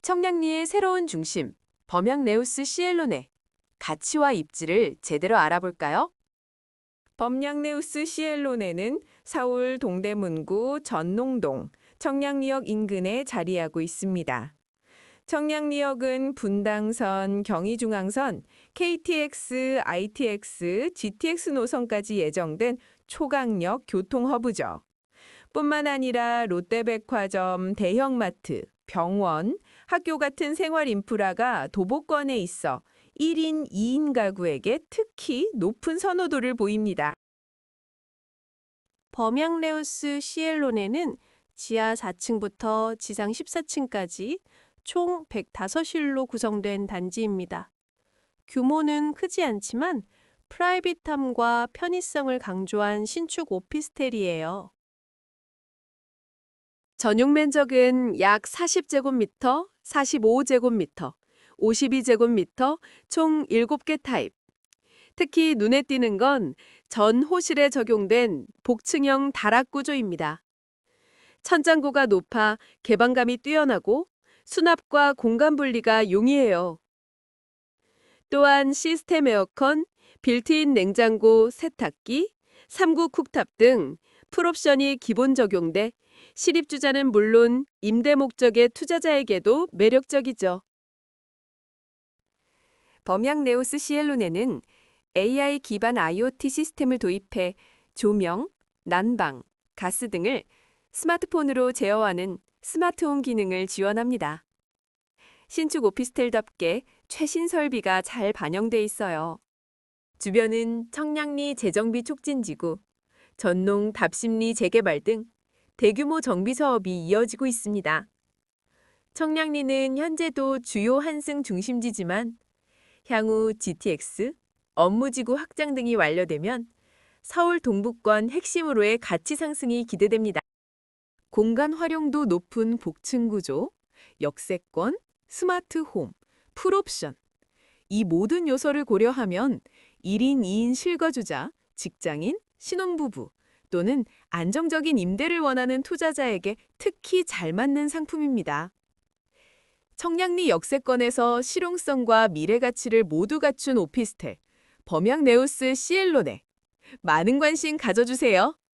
청량리의 새로운 중심, 범양네우스 시엘로네. 가치와 입지를 제대로 알아볼까요? 범양네우스 시엘로네는 서울 동대문구 전농동 청량리역 인근에 자리하고 있습니다. 청량리역은 분당선, 경의중앙선, KTX, ITX, GTX 노선까지 예정된 초강력 교통 허브죠. 뿐만 아니라 롯데백화점, 대형마트, 병원, 학교 같은 생활 인프라가 도보권에 있어 1인, 2인 가구에게 특히 높은 선호도를 보입니다. 범양레우스 시엘로네는 지하 4층부터 지상 14층까지 총 105실로 구성된 단지입니다. 규모는 크지 않지만 프라이빗함과 편의성을 강조한 신축 오피스텔이에요. 전용 면적은 약 40제곱미터, 45제곱미터, 52제곱미터, 총 7개 타입. 특히 눈에 띄는 건 전 호실에 적용된 복층형 다락 구조입니다. 천장고가 높아 개방감이 뛰어나고 수납과 공간 분리가 용이해요. 또한 시스템 에어컨, 빌트인 냉장고, 세탁기, 3구 쿡탑 등 풀옵션이 기본 적용돼 실입주자는 물론 임대 목적의 투자자에게도 매력적이죠. 범양 네오스 시엘로네는 AI 기반 IoT 시스템을 도입해 조명, 난방, 가스 등을 스마트폰으로 제어하는 스마트홈 기능을 지원합니다. 신축 오피스텔답게 최신 설비가 잘 반영돼 있어요. 주변은 청량리 재정비 촉진지구, 전농 답심리 재개발 등 대규모 정비 사업이 이어지고 있습니다. 청량리는 현재도 주요 한승 중심지지만 향후 GTX, 업무지구 확장 등이 완료되면 서울 동북권 핵심으로의 가치 상승이 기대됩니다. 공간 활용도 높은 복층 구조, 역세권, 스마트 홈, 풀옵션. 이 모든 요소를 고려하면 1인 2인 실거주자, 직장인, 신혼부부 또는 안정적인 임대를 원하는 투자자에게 특히 잘 맞는 상품입니다. 청량리 역세권에서 실용성과 미래 가치를 모두 갖춘 오피스텔, 범양네우스 시엘로네. 많은 관심 가져주세요.